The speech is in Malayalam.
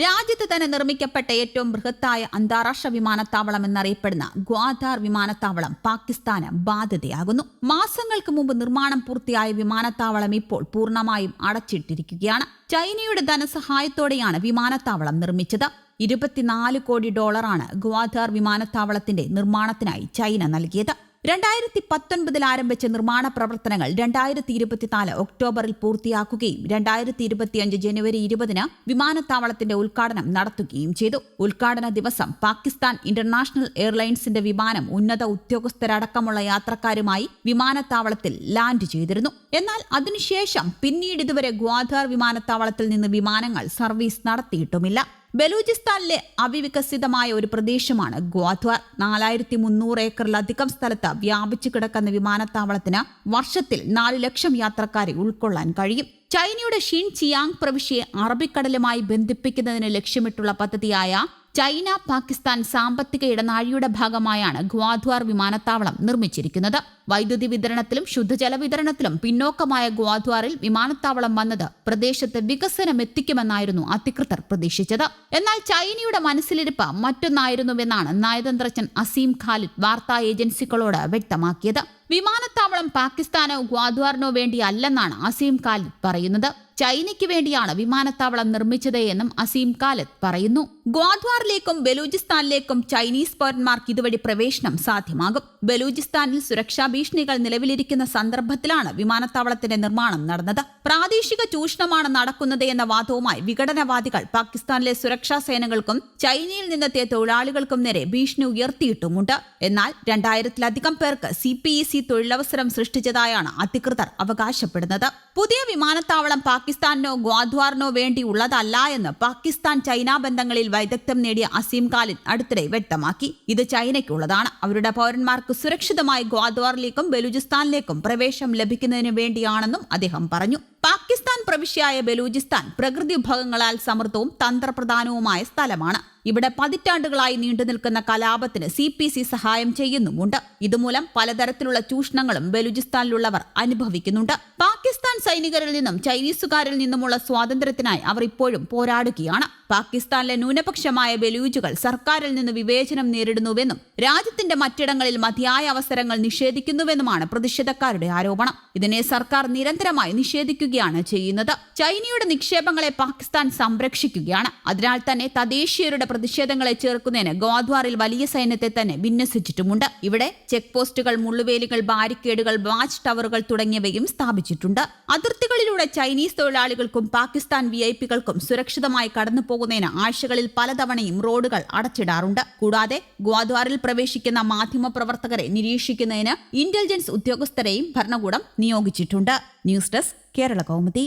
രാജ്യത്ത് തന്നെ നിർമ്മിക്കപ്പെട്ട ഏറ്റവും ബൃഹത്തായ അന്താരാഷ്ട്ര വിമാനത്താവളം എന്നറിയപ്പെടുന്ന ഗ്വാദാർ വിമാനത്താവളം പാകിസ്ഥാന് ബാധ്യതയാകുന്നു. മാസങ്ങൾക്ക് മുമ്പ് നിർമ്മാണം പൂർത്തിയായ വിമാനത്താവളം ഇപ്പോൾ പൂർണമായും അടച്ചിട്ടിരിക്കുകയാണ്. ചൈനയുടെ ധനസഹായത്തോടെയാണ് വിമാനത്താവളം നിർമ്മിച്ചത്. ഇരുപത്തിനാല് കോടി ഡോളറാണ് ഗ്വാദാർ വിമാനത്താവളത്തിന്റെ നിർമ്മാണത്തിനായി ചൈന നൽകിയത്. രണ്ടായിരത്തി പത്തൊൻപതിൽ ആരംഭിച്ച നിർമ്മാണ പ്രവർത്തനങ്ങൾ രണ്ടായിരത്തി ഇരുപത്തിനാല് ഒക്ടോബറിൽ പൂർത്തിയാക്കുകയും രണ്ടായിരത്തി ഇരുപത്തിയഞ്ച് ജനുവരി ഇരുപതിന് വിമാനത്താവളത്തിന്റെ ഉദ്ഘാടനം നടത്തുകയും ചെയ്തു. ഉദ്ഘാടന ദിവസം പാകിസ്ഥാൻ ഇന്റർനാഷണൽ എയർലൈൻസിന്റെ വിമാനം ഉന്നത ഉദ്യോഗസ്ഥരടക്കമുള്ള യാത്രക്കാരുമായി വിമാനത്താവളത്തിൽ ലാൻഡ് ചെയ്തിരുന്നു. എന്നാൽ അതിനുശേഷം പിന്നീട് ഇതുവരെ ഗ്വാധാർ വിമാനത്താവളത്തിൽ നിന്ന് വിമാനങ്ങൾ സർവീസ് നടത്തിയിട്ടുമില്ല. ബലൂചിസ്ഥാനിലെ അവിവികസിതമായ ഒരു പ്രദേശമാണ് ഗ്വാദ്വാർ നാലായിരത്തി മുന്നൂറ് ഏക്കറിലധികം സ്ഥലത്ത് വ്യാപിച്ചു കിടക്കുന്ന വിമാനത്താവളത്തിന് വർഷത്തിൽ നാല് ലക്ഷം യാത്രക്കാരെ ഉൾക്കൊള്ളാൻ കഴിയും. ചൈനയുടെ ഷിൻ ചിയാങ് പ്രവിശ്യയെ അറബിക്കടലുമായി ബന്ധിപ്പിക്കുന്നതിന് ലക്ഷ്യമിട്ടുള്ള പദ്ധതിയായ ചൈന പാകിസ്ഥാൻ സാമ്പത്തിക ഇടനാഴിയുടെ ഭാഗമായാണ് ഗ്വാദ്വാർ വിമാനത്താവളം നിർമ്മിച്ചിരിക്കുന്നത്. വൈദ്യുതി വിതരണത്തിലും ശുദ്ധജല വിതരണത്തിലും പിന്നോക്കമായ ഗ്വാദ്വാറിൽ വിമാനത്താവളം വന്നത് പ്രദേശത്ത് വികസനം എത്തിക്കുമെന്നായിരുന്നു അധികൃതർ പ്രതീക്ഷിച്ചത്. എന്നാൽ ചൈനയുടെ മനസ്സിലിരിപ്പ് മറ്റൊന്നായിരുന്നുവെന്നാണ് നയതന്ത്രജ്ഞൻ അസീം ഖാലിദ് വാർത്താ ഏജൻസികളോട് വ്യക്തമാക്കിയത്. വിമാനത്താവളം പാകിസ്ഥാനോ ഗ്വാദ്വാറിനോ വേണ്ടിയല്ലെന്നാണ് അസീം ഖാലിദ് പറയുന്നത്. ചൈനയ്ക്ക് വേണ്ടിയാണ് വിമാനത്താവളം നിർമ്മിച്ചത് എന്നും അസീം കാലത്ത് പറയുന്നു. ഗ്വാദ്വാറിലേക്കും ബലൂചിസ്ഥാനിലേക്കും ചൈനീസ് പൗരന്മാർക്ക് ഇതുവഴി പ്രവേശനം സാധ്യമാകും. ബലൂചിസ്ഥാനിൽ സുരക്ഷാ ഭീഷണികൾ നിലവിലിരിക്കുന്ന സന്ദർഭത്തിലാണ് വിമാനത്താവളത്തിന്റെ നിർമ്മാണം നടന്നത്. പ്രാദേശിക ചൂഷണമാണ് നടക്കുന്നത് എന്ന വാദവുമായി വിഘടനവാദികൾ പാകിസ്ഥാനിലെ സുരക്ഷാ സേനകൾക്കും ചൈനയിൽ നിന്നെത്തിയ തൊഴിലാളികൾക്കും നേരെ ഭീഷണി ഉയർത്തിയിട്ടുമുണ്ട്. എന്നാൽ രണ്ടായിരത്തിലധികം പേർക്ക് സി പി ഇ സി തൊഴിലവസരം സൃഷ്ടിച്ചതായാണ് അധികൃതർ അവകാശപ്പെടുന്നത്. പുതിയ വിമാനത്താവളം പാകിസ്ഥാനോ ഗ്വാദ്വാറിനോ വേണ്ടിയുള്ളതല്ല എന്ന് പാകിസ്ഥാൻ ചൈന ബന്ധങ്ങളിൽ വൈദഗ്ധ്യം നേടിയ അസീം ഖാലിദ് അടുത്തിടെ വ്യക്തമാക്കി. ഇത് ചൈനയ്ക്കുള്ളതാണ്. അവരുടെ പൗരന്മാർക്ക് സുരക്ഷിതമായി ഗ്വാദ്വാറിലേക്കും ബലൂചിസ്ഥാനിലേക്കും പ്രവേശം ലഭിക്കുന്നതിന് വേണ്ടിയാണെന്നും അദ്ദേഹം പറഞ്ഞു. പാകിസ്ഥാൻ പ്രവിശ്യയായ ബലൂചിസ്ഥാൻ പ്രകൃതി വിഭവങ്ങളാൽ സമൃദ്ധവും തന്ത്രപ്രധാനവുമായ സ്ഥലമാണ്. ഇവിടെ പതിറ്റാണ്ടുകളായി നീണ്ടു നിൽക്കുന്ന കലാപത്തിന് സി പി സി സഹായം ചെയ്യുന്നുമുണ്ട്. ഇതുമൂലം പലതരത്തിലുള്ള ചൂഷണങ്ങളും ബലൂചിസ്ഥാനിലുള്ളവർ അനുഭവിക്കുന്നുണ്ട്. പാകിസ്ഥാൻ സൈനികരിൽ നിന്നും ചൈനീസുകാരിൽ നിന്നുമുള്ള സ്വാതന്ത്ര്യത്തിനായി അവർ ഇപ്പോഴും പോരാടുകയാണ്. പാകിസ്ഥാനിലെ ന്യൂനപക്ഷമായ ബലൂജുകൾ സർക്കാരിൽ നിന്ന് വിവേചനം നേരിടുന്നുവെന്നും രാജ്യത്തിന്റെ മറ്റിടങ്ങളിൽ മതിയായ അവസരങ്ങൾ നിഷേധിക്കുന്നുവെന്നുമാണ് പ്രതിഷേധക്കാരുടെ ആരോപണം. ഇതിനെ സർക്കാർ നിരന്തരമായി നിഷേധിക്കുകയാണ് ചെയ്യുന്നത്. ചൈനയുടെ നിക്ഷേപങ്ങളെ പാകിസ്ഥാൻ സംരക്ഷിക്കുകയാണ്. അതിനാൽ തന്നെ തദ്ദേശീയരുടെ പ്രതിഷേധങ്ങളെ ചേർക്കുന്നതിന് ഗോദ്വാറിൽ വലിയ സൈന്യത്തെ തന്നെ വിന്യസിച്ചിട്ടുമുണ്ട്. ഇവിടെ ചെക്ക് പോസ്റ്റുകൾ മുള്ളുവേലികൾ ബാരിക്കേഡുകൾ വാച്ച് ടവറുകൾ തുടങ്ങിയവയും സ്ഥാപിച്ചിട്ടുണ്ട്. അതിർത്തികളിലൂടെ ചൈനീസ് തൊഴിലാളികൾക്കും പാകിസ്ഥാൻ വി ഐ പികൾക്കും സുരക്ഷിതമായി കടന്നു പോകുന്നതിന് ആഴ്ചകളിൽ പലതവണയും റോഡുകൾ അടച്ചിടാറുണ്ട്. കൂടാതെ ഗ്വാദ്വാറിൽ പ്രവേശിക്കുന്ന മാധ്യമ പ്രവർത്തകരെ നിരീക്ഷിക്കുന്നതിന് ഇന്റലിജൻസ് ഉദ്യോഗസ്ഥരെയും ഭരണകൂടം നിയോഗിച്ചിട്ടുണ്ട്. News desk Kerala Kaumudi.